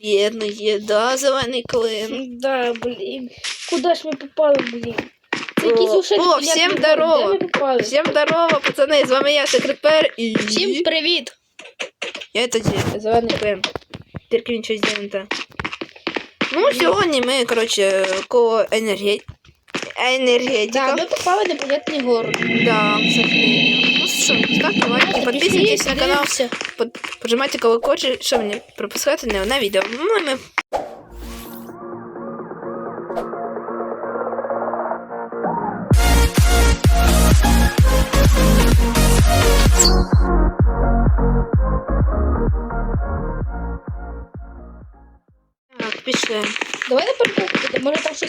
Бідний, да, зелений клин. Да, блін. Куда ж ми попали, блін? Це якісь О, всем о, всім здорово. Всем? Всім здорово, пацани, з вами я, секретар, і... Всім привіт! Я тоді, зелений клин. Тільки він щось ділянте. Ну, сьогодні ми, коротше, коло енерге... Да, мы попали на непонятні город. Да, к сожалению. Ну что, ставте лайки, подписывайтесь на канал, поджимайте под- колокольчик, чтобы не пропускать новое видео. Ну, і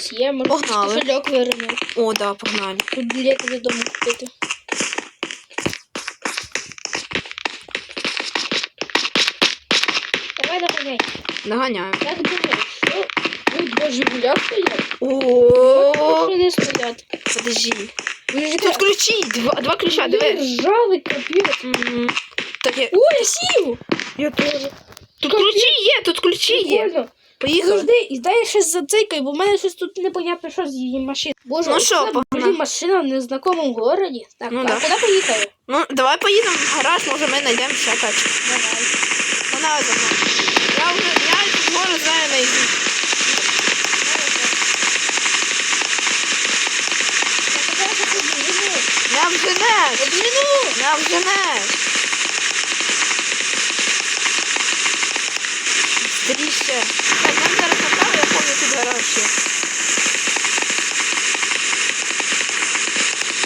щось є, може Погнали. кошельок виринув. О, да, погнали. Тут білети додому купити. Давай доганяй. Доганяємо. Як думаєш, що? Ой, два Жигуля стоять? О, Що не стоять? подожди. Тут ключі, два, два ключа, диви. Ржавий капець. Мгм. Так я... Ой, я сів! Я теж. Тут ключі є, тут ключі є. Прикольно. Поїхали. Подожди, і дай я щось зацикаю, бо в мене щось тут непонятно, що з її машини. Боже, Ну що, погнали? машина в незнакомому городі. Так, Ну а да. куди поїхали? Ну, давай поїдемо в гараж, може ми знайдемо ще тачку. Давай. Вона за мною. Я вже, я гору знаю наизусть. Я вже не. Я вже не. Стріще. Так, нам зараз направо, я помню тут гараж.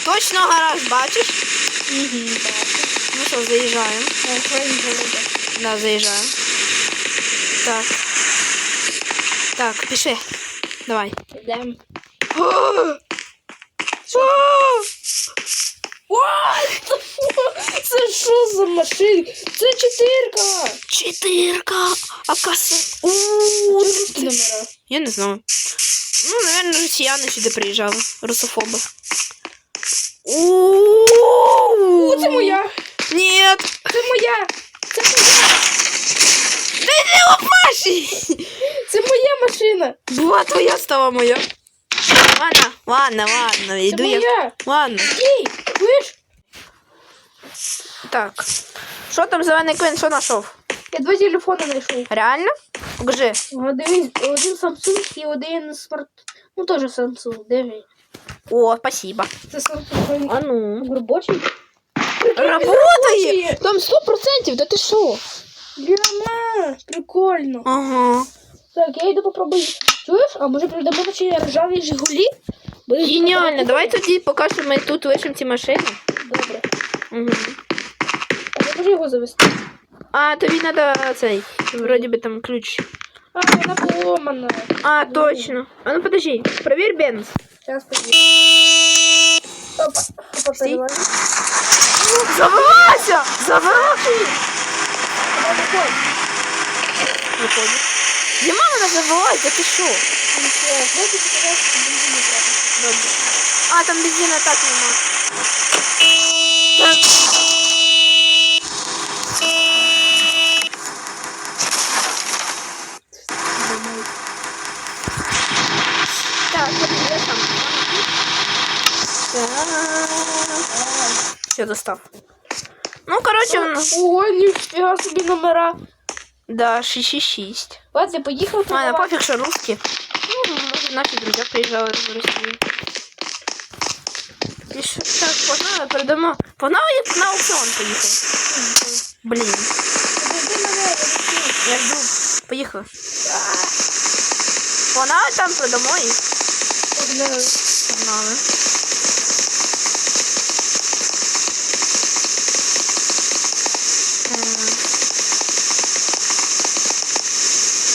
Точно гараж, бачиш? Ну що, заїжджаємо. Да, заїжджаємо. Так. Так, пішли. Давай. Йдемо. Це що за машина? Це чотирка! Четырка. А. Ууу, це номера. Я не знаю. Ну, наверное, росіяни сюди приїжджали. Русофоби. О, це моя! Нет. Це моя! Це моя! Ти не лопаші. Це моя машина! Була твоя, стала моя. Ладно, ладно, ладно, йду я. Ладно. Ей? Так. Що там зелений клин, що знайшов? Я два телефони знайшов. Реально? Покажи. Один, один Samsung і один смарт. Ну теж Samsung, диви. О, спасибо. Це Samsung А ну. робочий. Работає! Там 100%, да ти що? Бліна, прикольно. Ага. Так, я йду попробую. Чуєш? А може продамо наші ржаві Жигулі? Бо їх Геніально. Давай тоді поки що ми тут лишимо ці машини. Добре. Угу. А я можу його завести. А, тобі треба цей. Вроді би там ключ. А, вона поломана. А, точно. А ну подожди, проверь бенз. Зараз подивимось. Опа, опа, Стій. перевалю. Завелася! Завелася! Давай, виходь. Виходить. Нема вона завелась, да ти що? Нічого, давайте показати, що бензин не треба. Добре. А, там бензина так нема. Все, достав. Ну, короче, Ого, ніфіга собі номера. да, 666. Ладно, поїхав. Ладно, пофиг, что русские. Ну, может, наши друзья приезжали в Россию. И что, так, погнали, продамо. Погнали, я на аукцион поехал. Блин, Подожди мене, я жду. Поехали. Погнали там, продамо Погнали. погнали. Ем,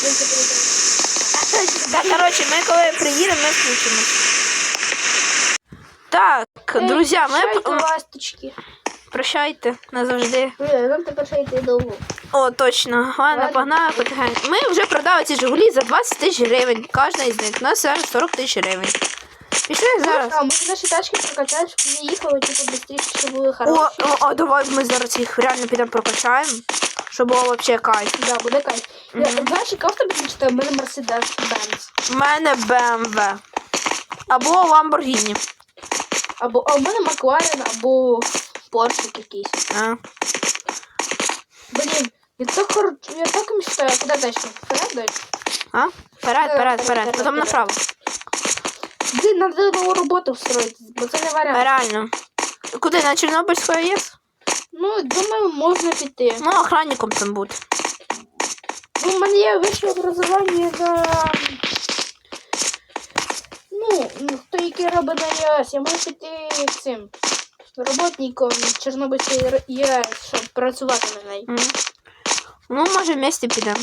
Я це передам. Так, короче, ми коли приїдемо, ми включимось. Так, друзі, ми п- ласточки. прощайте назавжди. Ні, нам тепер ще йти довго. О, точно. Ладно, Ладно. погнали потихеньку. Ми вже продали ці Жигулі за 20 тисяч гривень. Кожна із них. У нас зараз 40 тисяч гривень. Пішли зараз. А може наші тачки прокачають, щоб вони їхали, типу, швидше, щоб були О, хороші. о, о, давай ми зараз їх реально підемо прокачаємо. Щоб було взагалі кайф. Да, буде кайф. Я, знаєш, яка в тебе мечта? У мене Мерседес Бенц. У мене BMW. Або Lamborghini. Або, а у мене Макларен, або Поршик якийсь. А. Блін, я так, хор- я так мечтаю. Куди далі? Вперед далі? А? Вперед, вперед, вперед. Потім направо. Блін, треба нову роботу встроїти, бо це не варіант. Реально. Куди? На Чорнобильську АЕС? Ну, думаю, можна піти. Ну, охранником там бути. Ну, у мене є вище образування на... Ну, ну, хто який робить на ЄС, я можу піти цим роботником Чорнобильської ЄС, щоб працювати на неї. Ну, може, вместе підемо.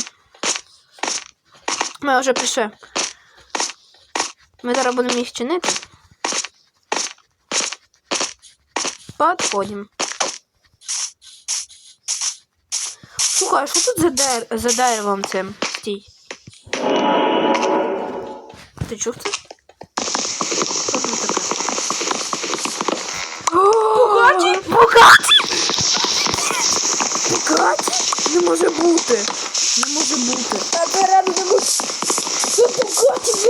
Ми вже пішли. Ми зараз будемо їх чинити. Подходим. Слухай, а що тут за, дер... за деревом цим? Стій. Ти чув це? Що там таке? Бугаті! Бугаті! Бугаті? Не може бути. Не може бути. А може... Що ти хочеш?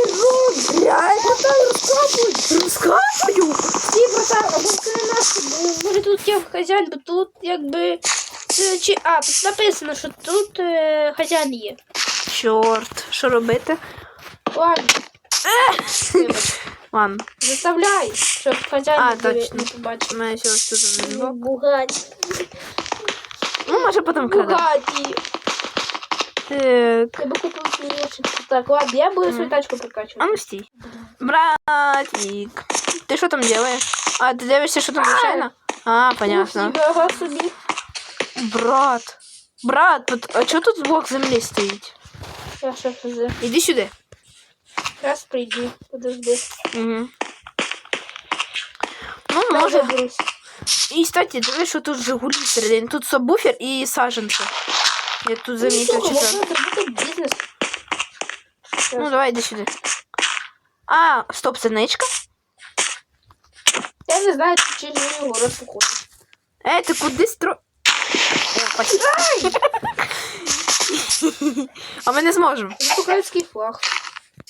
Реально? Братан, розкапуй! Розкапую! Стій, братан, не наш, бо, може тут є хазяїн, бо тут якби... Це, чи, а, тут написано, що тут е, хазяїн є. Чорт, що робити? Ладно. Вибач. Ладно, Заставляй, щоб хазяїн А, не диви- точно. не побачив. у мене ще ось тут не було. Бугаті. Ну, може потім краде. Бугаті. Так. Я би купив свій лучший. Так, ладно, я буду свою Мгм. тачку А прокачувати. ну стій. Братик. Ти що там делаешь? А, ти дивишся, що там машина? А, понятно. Ага, собі. Брат. Брат, тут- а чого тут блок землі стоїть? Я ще хз. Іди сюди. Раз прийди, подожди. Угу. Ну, Я може. виберусь. І, кстати, дивись, що тут Жигулі всередині. Тут сабвуфер і саджанці. Я тут Ну, замітив, слухай, чи це. можна зробити бізнес. Ну, давай, іди сюди. А, стоп, це ничка? Я не знаю, чи живі город походить. Е, ти куди стро... О. А ми не зможемо. Український флаг.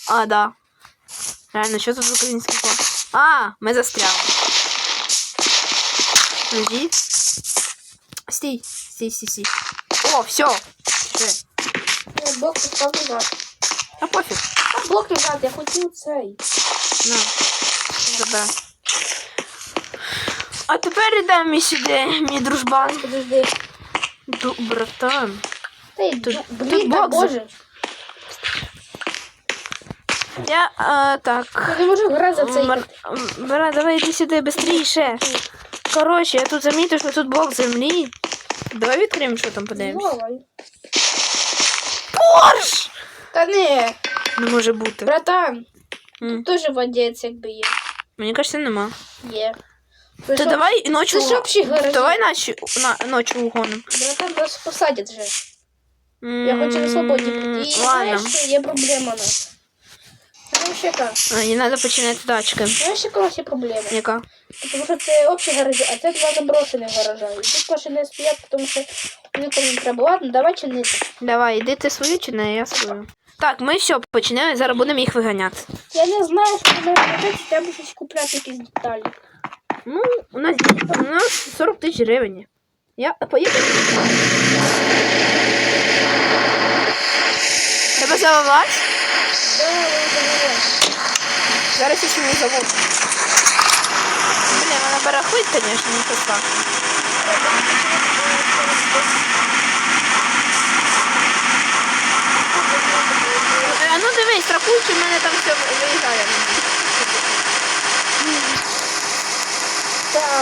А, да. Реально, що тут український флаг? А, ми застряли. Подожди. Стій, стій, стій, стій. О, все. Все. Я блок постав назад. А пофіг. А блок назад, я хотів цей. На. Забирай. А тепер йдемо сюди, мій дружбан. Подожди. Ду, братан. Та Тут- тут блін, та блок боже. Я, а, так. Я не можу грати за цей. Мар... м, Брат, давай йди сюди швидше. Коротше, я тут замітив, що тут блок землі. Давай відкриємо, що там подивимось. Давай. Порш! Та не, Не може бути. братан, М, теж водець якби є. Мені кажеться, нема. Є. То давай ночі. Це ж общий гараж. Давай ночі, на, ночі угоним. Братан, нас посадять вже. Я хочу на піти. І Ладно. знаєш, що є проблема у нас. Знаєш, яка? А, не треба починати тачки. Знаєш, яка у нас є проблема? Яка? Тому що це общі гаражі, а це два заброшені гаража. І тут машини стоять, тому що нікому не треба. Ладно, давай чинити. Давай, іди ти свою чи не, я свою. Так, ми все починаємо, зараз будемо їх виганяти. Я не знаю, що мене робити, треба щось купляти якісь деталі. Ну, у нас, у нас 40 тисяч гривень. Я поїхав. Я говорю. Зараз я ще не зовут. Блін, вона барахлить, звісно, не то так. А ну дивись, страхуючи, в мене там все виїжджає. Так, е,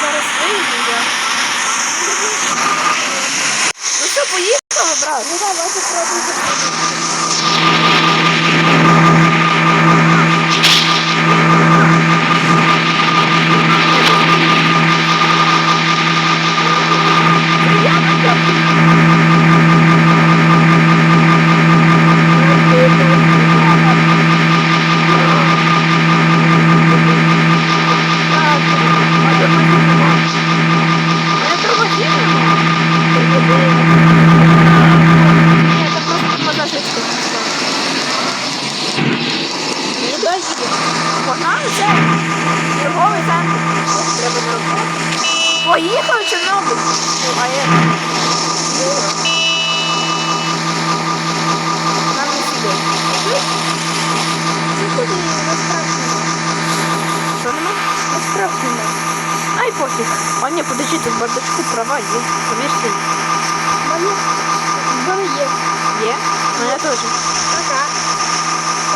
зараз виїду я. Ну що, поїхали, брат? Ну давай попробуй. Є? Моя теж. Така.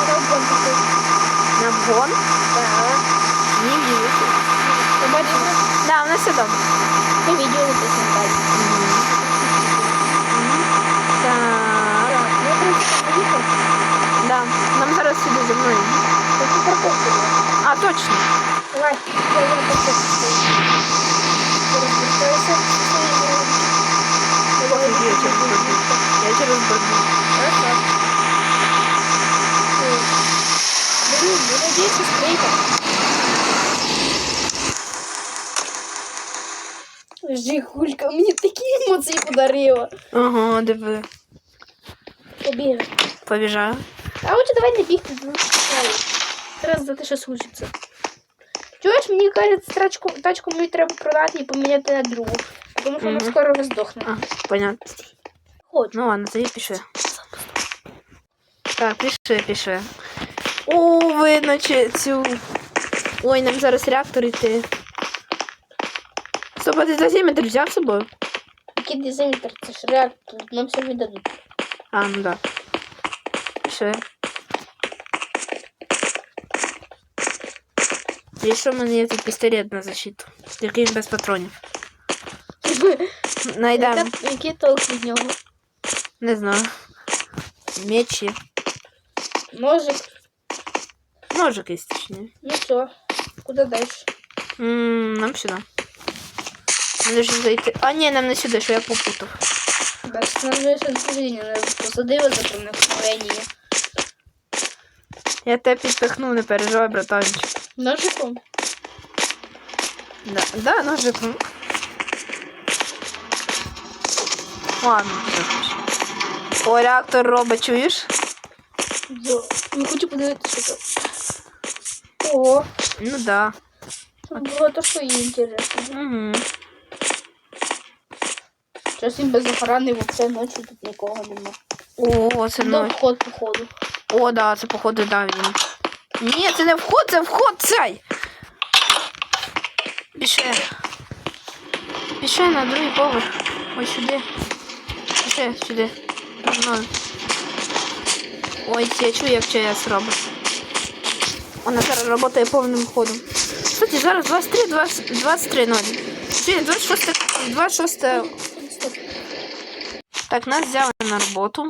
На обгон пішов. На обгон? Так. Ні, вірити. Побачили? Так, у нас все добре. По відео не посмотрели. Так. Я просто поїхав. Да, нам зараз сюди за мною. Такі парковки. А, точно. Давай, я на парковку. Перепустилися. Перепустилися. Перепустилися. Я через бордюр. Хорошо. Блин, ну надеюсь, скрейка. Жигулька мені такі емоції подарила. Ага, диви. Побігли. Побіжаю. А лучше давай не бігти. давай. Зараз за те, що случиться. Чуєш, мені кажуть, тачку, тачку мені треба продати і поміняти на другу. Тому що вона Мгм. скоро роздохне. А, понятно. Хочу. Ну ладно, тоді пішли. Так, пішли, пішли. О, видно чи цю. Ой, нам зараз реактор йти. Стоп, а ти дозиметр взяв з собою? Який дезіметр, це ж реактор, нам все віддадуть. А, ну да. Пішли. І що в мене є тут пістолет на защиту? Тільки він без патронів. Найдемо. Яка- Який толк від нього? Не знаю. Мечі. Ножик. Ножик є точніше. Ну все, куда дальше? М, Нам сюди. Нам нужно зайти. А, ні, нам не сюди, що я попутав. Да, нам же не посадили за проникновення. Я тебе підпихнув, не переживай, братанчик. Ножиком? Да, да ножиком. Ладно, все. О, реактор робить, чуєш? Да. Не хочу подивитися, що там. О, Ну да. тут багато що є інтересно. Угу. Зараз він без охорони взагалі ночі тут нікого нема. О, це ночь. вход, походу. О, да, це походу да він. Ні, це не вход, це вход цей. Пішли. Пішли на другий поверх. Ось сюди. Пішли сюди. Мною. Ой, я чую, як ЧС робить. Вона зараз працює повним ходом. Кстати, зараз 23, 20, 23 0. Чи 26, 26 так, нас взяли на работу.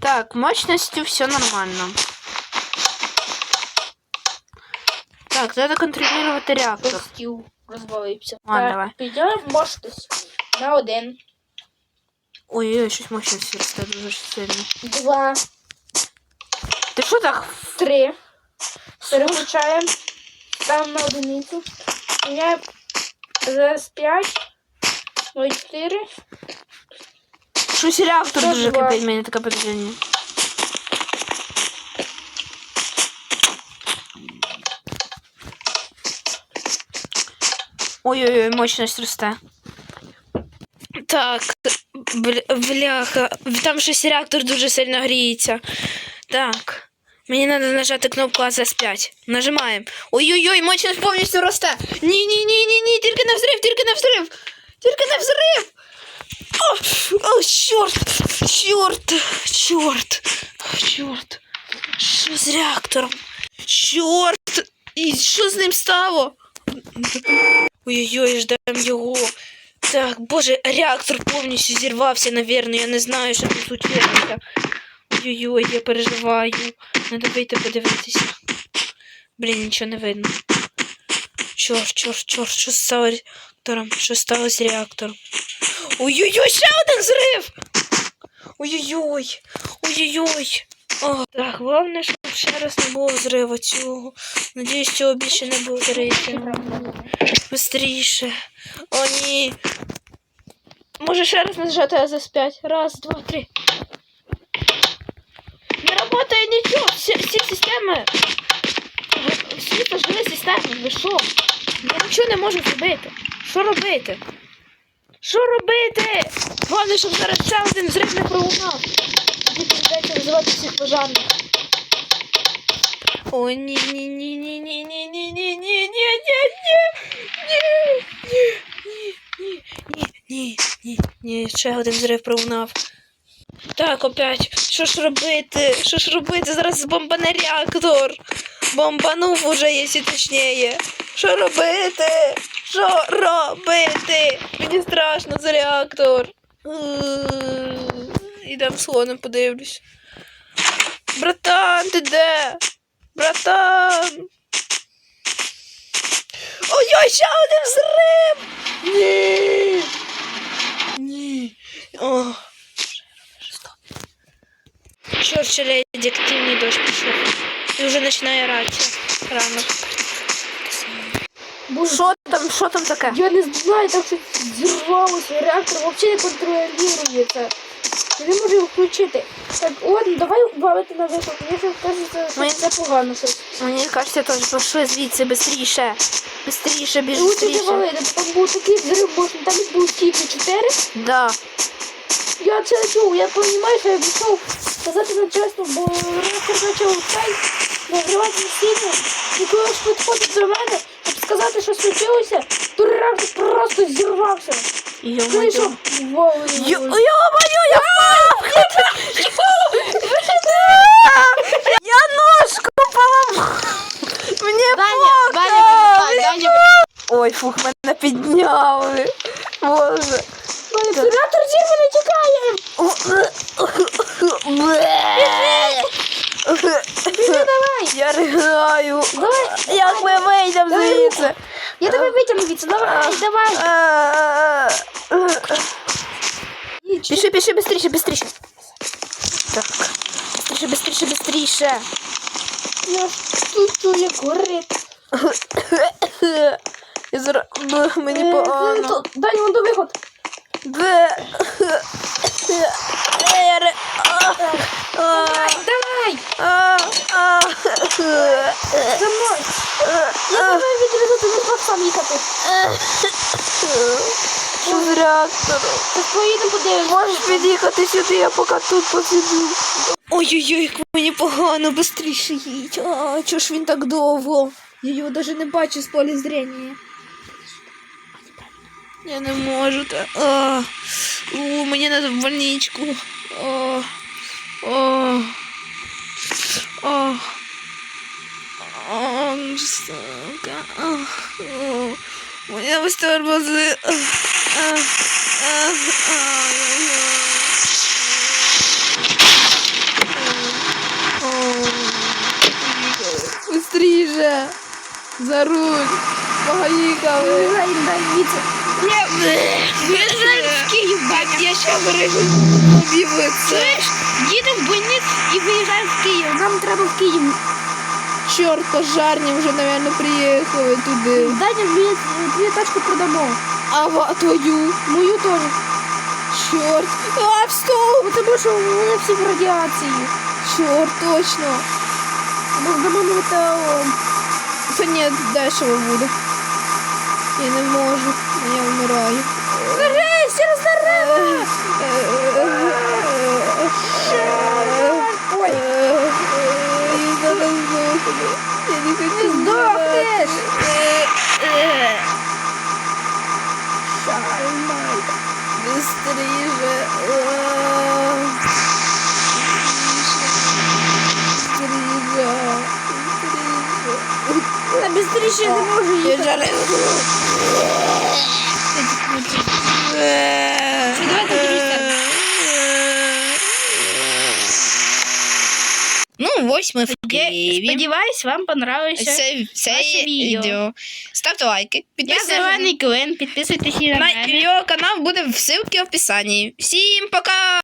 Так, мощностью все нормально. Так, надо контролировать реактор. Стіл розвалився. Ладно, давай. Підемо мощність. На один, Ой-ой, щось мощності росте дуже сильно. два, Ти що так? три. Переключаємо. Ставимо на одиницю. Міняємо зараз 5, 0,4. Щось реактор Що дуже два? кипить, мене таке подозріння. Ой-ой-ой, мощність росте. Так, бля- Бляха, там щось реактор дуже сильно гріється. Так. Мені треба нажати кнопку АЗС5. Нажимаємо. Ой-ой-ой, мощність повністю росте. Ні-ні-ні-ні-ні, тільки не взрив, тільки не взрив. Тільки не взрив. О, о, чорт, чорт, чорт, чорт. Що з реактором? Чорт! І що з ним стало? Ой-ой-ой, ждем його. Так, боже, реактор повністю зірвався, навірно, я не знаю, що тут случилося. Ой-ой-ой, я переживаю. Надо вийти подивитися. Блін, нічого не видно. Чорт, чорт, чорт, що стало реактором? Що стало з реактором? Ой-ой-ой, ще один зрив! Ой-ой-ой! Ой-ой-ой! О, так, головне, щоб ще раз не було зриву цього. Надіюсь, цього більше не буде рейтингу. Быстріше. О, ні. Може ще раз нажати АЗС-5. Раз, два, три. Не работає нічого. Всі, всі системи. Всі пожили системи. Ви що? Я нічого не можу зробити. Що робити? Що робити? Головне, щоб зараз ще один зрив не пролунав. Прийдеться визивати всіх пожарних. О, ні, ні, ні, ні, ні, ні, ні, ні, ні, ні, ні, ні, ні. ні, ні, ні, ні, ще один зрив пролунав. Так, опять, що ж робити? Що ж робити? Зараз бомбане реактор. Бомбанув уже, якщо точніше. Що робити? Що робити? Мені страшно за реактор. Ідем сходом подивлюсь. Братан, ти де? Братан. Ой-ой, ще один взрив! Ні. Ні. О. Чорт, ще активний дощ пішов. І вже починає рація. Рано. Боже, Що там, що там таке? Я не знаю, там щось зірвалося, реактор взагалі не контролюється. Я не можу його включити. Так, от, давай бавити на виход. Мені ще кажеться, що Ми- це погано щось. Мені кажеться, теж пішли звідси бистріше. Бистріше, біж Лучше не бистріше. валити, там був такий взрив, може, там їх було скільки, чотири? Да. Я це чув, я розумію, що я пішов сказати вам чесно, бо реактор почав цей нагрівати сильно. І коли ж підходить до мене, сказати, що случилося, то реактор просто зірвався. Йо-моє. Вийшов, вау, Йо- Йо-моє, я впав! Я ножку поламав! Мені плохо! Ой, фух, мене підняли. Боже. Реактор давай, давай! Пиши, пиши, быстріше, быстріше. Так. Быстріше, быстріше, быстріше. Я ж тут чую, як горить. Я зараз... Б, Мені Е, погано. тут, Дай йому до виход. Б. Е, я ри- А, а, Давай! а, а. За мною! Я тебе відрізу, ти не зможеш сам їхати. Що з реактором? Так поїдемо подивимось. Можеш під'їхати сюди, я поки тут посиджу. Ой-ой-ой, як мені погано, быстріше їдь. А, чого ж він так довго? Я його навіть не бачу з поля зрення. Я не можу. Та... А, у, мені треба в больничку. А, а, а, ай-яй-яй. Быстріше! За руль! Поїхали! Дай, дай, віце. Виїжджаємо в Київ, бать, я ще виріжу побівиться. Їдемо в больницю і виїжджаємо в Київ. Нам треба в Київ. Чорт, пожарні вже, мабуть, приїхали туди. Дай нам дві, тачку продамо. А ва- твою? Мою теж. Чорт. А, стоп! Бо тому що вони всі в радіації. Чорт, точно. Ми здамо метеором. Та ні, дешево буде. Я не можу, я вмираю. Дерева! Ой, Я зараз здохну. Я не хочу Ти здохнеш! Шальмай. Быстріше. Быстріше. Та бістріше я не можу Я їхати. жарю. давайте дивіться. Ну, ось ми в Києві. Сподіваюсь, вам понравилося. Це, це Наше відео. відео. Ставте лайки, Я підписуйтесь. Зелений Клин, підписуйтесь на мене. На його канал буде в ссылці в описанні. Всім пока!